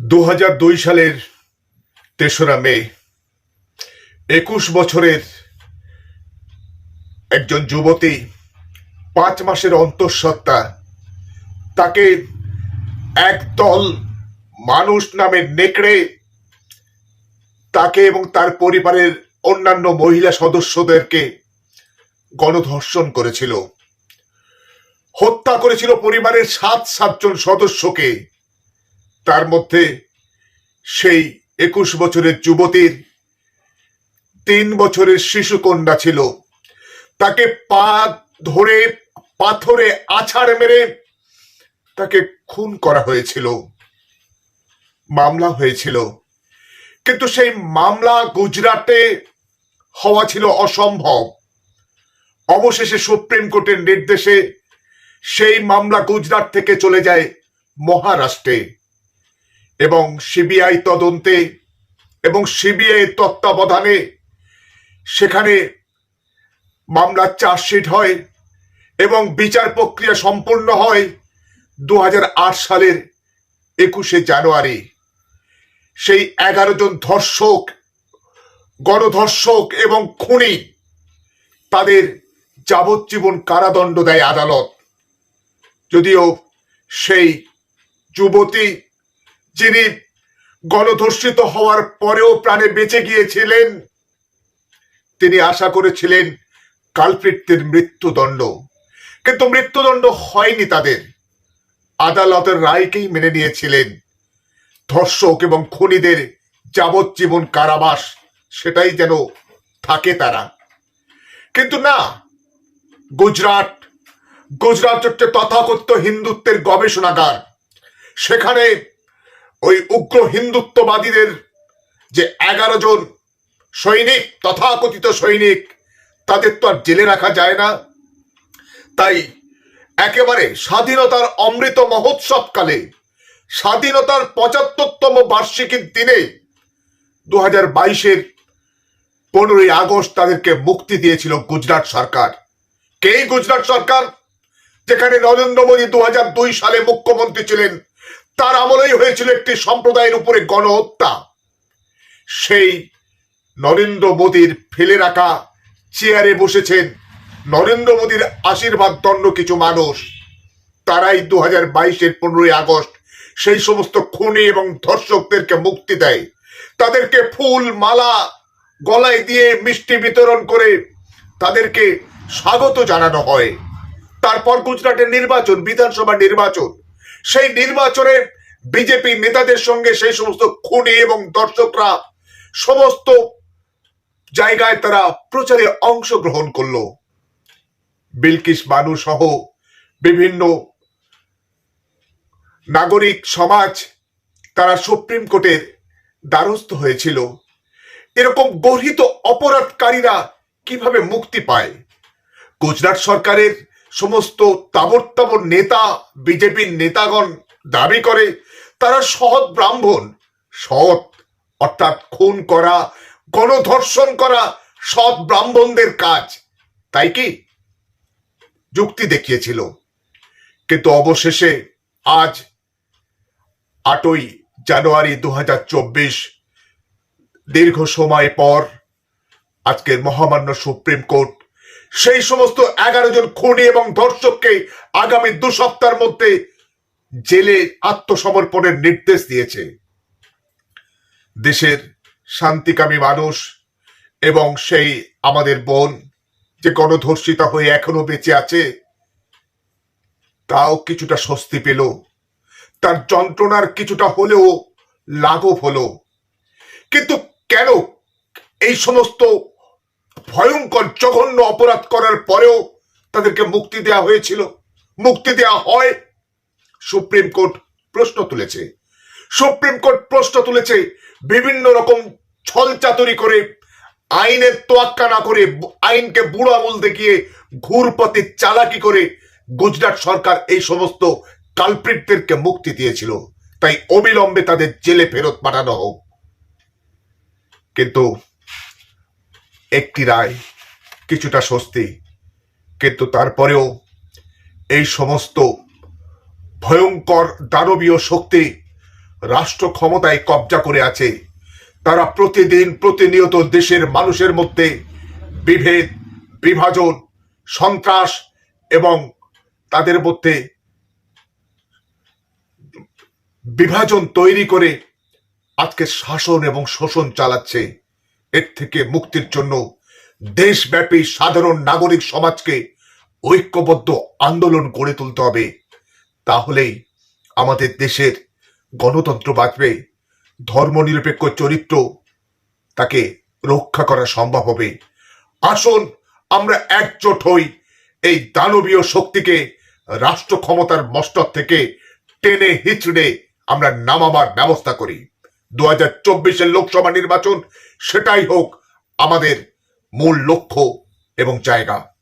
দু সালের তেসরা মে, একুশ বছরের একজন যুবতী পাঁচ মাসের অন্তঃসত্ত্বা তাকে একদল মানুষ নামে নেকড়ে তাকে এবং তার পরিবারের অন্যান্য মহিলা সদস্যদেরকে গণধর্ষণ করেছিল। হত্যা করেছিল পরিবারের সাত, সাতজন সদস্যকে। তার মধ্যে সেই একুশ বছরের যুবতীর তিন বছরের শিশু কন্যা ছিল। তাকে পা ধরে, পাথরে আছাড় মেরে তাকে খুন করা হয়েছিল। মামলা হয়েছিল। কিন্তু সেই মামলা গুজরাটে হওয়া ছিল অসম্ভব। অবশেষে সুপ্রিম কোর্টের নির্দেশে সেই মামলা গুজরাট থেকে চলে যায় মহারাষ্ট্রে। এবং সিবিআই তদন্তে এবং সিবিআই তত্ত্বাবধানে সেখানে মামলার চার্জশিট হয় এবং বিচার প্রক্রিয়া সম্পূর্ণ হয় দু হাজার আট সালের একুশে জানুয়ারি। সেই এগারো জন ধর্ষক, গণধর্ষক এবং খুনি তাদের যাবজ্জীবন কারাদণ্ড দেয় আদালত। যদিও সেই যুবতী যিনি গণধর্ষিত হওয়ার পরেও প্রাণে বেঁচে গিয়েছিলেন, তিনি আশা করেছিলেন কালপ্রিটদের মৃত্যুদণ্ড। কিন্তু মৃত্যুদণ্ড হয়নি তাদের। আদালতের রায়কেই মেনে নিয়েছিলেন। ধর্ষক এবং খুনিদের যাবজ্জীবন কারাবাস, সেটাই যেন থাকে তারা। কিন্তু না, গুজরাট গুজরাট হচ্ছে তথাকথিত হিন্দুত্বের গবেষণাগার। সেখানে ওই উগ্র হিন্দুত্ববাদীদের যে এগারো জন সৈনিক, তথাকথিত সৈনিক, তাদের তো আর জেলে রাখা যায় না। তাই একেবারে স্বাধীনতার অমৃত মহোৎসবকালে, স্বাধীনতার পঁচাত্তরতম বার্ষিকীর দিনে দু হাজার বাইশের পনেরোই আগস্ট তাদেরকে মুক্তি দিয়েছিল গুজরাট সরকার। কেই গুজরাট সরকার? যেখানে নরেন্দ্র মোদী দু সালে মুখ্যমন্ত্রী ছিলেন তার আমলেই হয়েছিল একটি সম্প্রদায়ের উপরে গণহত্যা। সেই নরেন্দ্র মোদীর ফেলে রাখা চেয়ারে বসেছেন নরেন্দ্র মোদীর আশীর্বাদ দণ্ড কিছু মানুষ। তারাই দু হাজার বাইশের পনেরোই আগস্ট সেই সমস্ত খুনি এবং ধর্ষকদেরকে মুক্তি দেয়। তাদেরকে ফুল, মালা, গলায় দিয়ে মিষ্টি বিতরণ করে তাদেরকে স্বাগত জানানো হয়। তারপর গুজরাটের নির্বাচন বিধানসভা নির্বাচন। সেই নির্বাচনে বিজেপি নেতাদের সঙ্গে সেই সমস্ত খুনি এবং দর্শকরা সমস্ত জায়গায় তারা প্রচারে অংশগ্রহণ করল। বিলকিস বানু সহ বিভিন্ন নাগরিক সমাজ তারা সুপ্রিম কোর্টের দ্বারস্থ হয়েছিল। এরকম গর্হিত অপরাধকারীরা কীভাবে মুক্তি পায়? গুজরাট সরকারের সমস্ত তাবর তাবর নেতা, বিজেপির নেতাগণ দাবি করে, তারা সৎ ব্রাহ্মণ। সৎ অর্থাৎ খুন করা, গণধর্ষণ করা সৎ ব্রাহ্মণদের কাজ। তাই কি? যুক্তি দেখিয়েছিল। কিন্তু অবশেষে আজ আটই জানুয়ারি দু হাজার চব্বিশ, দীর্ঘ সময় পর আজকের মহামান্য সুপ্রিম কোর্ট সেই সমস্ত এগারো জন খুনি এবং ধর্ষককে আগামী দু সপ্তাহের মধ্যে জেলে আত্মসমর্পণের নির্দেশ দিয়েছে। দেশের শান্তিকামী মানুষ এবং সেই আমাদের বোন যে গণধর্ষিতা হয়ে এখনও বেঁচে আছে, তাও কিছুটা স্বস্তি পেল। তার যন্ত্রণার কিছুটা হলেও লাঘব হলো। কিন্তু কেন এই সমস্ত ভয়ঙ্কর জঘন্য অপরাধ করার পরেও তাদেরকে মুক্তি দেওয়া হয়েছিল। মুক্তি দেওয়া হয়, সুপ্রিম কোর্ট প্রশ্ন তুলেছে। সুপ্রিম কোর্ট প্রশ্ন তুলেছে বিভিন্ন রকম ছল চাতুরি করে, আইনের তোয়াক্কা না করে, আইনকে বুড়ো আমল দেখিয়ে ঘুরপথে চালাকি করে গুজরাট সরকার এই সমস্ত কালপ্রিটদেরকে মুক্তি দিয়েছিল। তাই অবিলম্বে তাদের জেলে ফেরত পাঠানো হোক। কিন্তু একটি রায়, কিছুটা স্বস্তি। কিন্তু তারপরেও এই সমস্ত ভয়ঙ্কর দানবীয় শক্তি রাষ্ট্র ক্ষমতায় কবজা করে আছে। তারা প্রতিদিন প্রতিনিয়ত দেশের মানুষের মধ্যে বিভেদ, বিভাজন, সন্ত্রাস এবং তাদের মধ্যে বিভাজন তৈরি করে আজকে শাসন এবং শোষণ চালাচ্ছে। এর থেকে মুক্তির জন্য দেশব্যাপী সাধারণ নাগরিক সমাজকে ঐক্যবদ্ধ আন্দোলন গড়ে তুলতে হবে। তাহলেই আমাদের দেশের গণতন্ত্র বাঁচবে, ধর্মনিরপেক্ষ চরিত্র তাকে রক্ষা করা সম্ভব হবে। আসুন, আমরা একজোট হই এই দানবীয় শক্তিকে রাষ্ট্র ক্ষমতার মস্তক থেকে টেনে হিচড়ে আমরা নামাবার ব্যবস্থা করি। দু হাজার চব্বিশের লোকসভা নির্বাচন সেটাই হোক আমাদের মূল লক্ষ্য এবং জায়গা।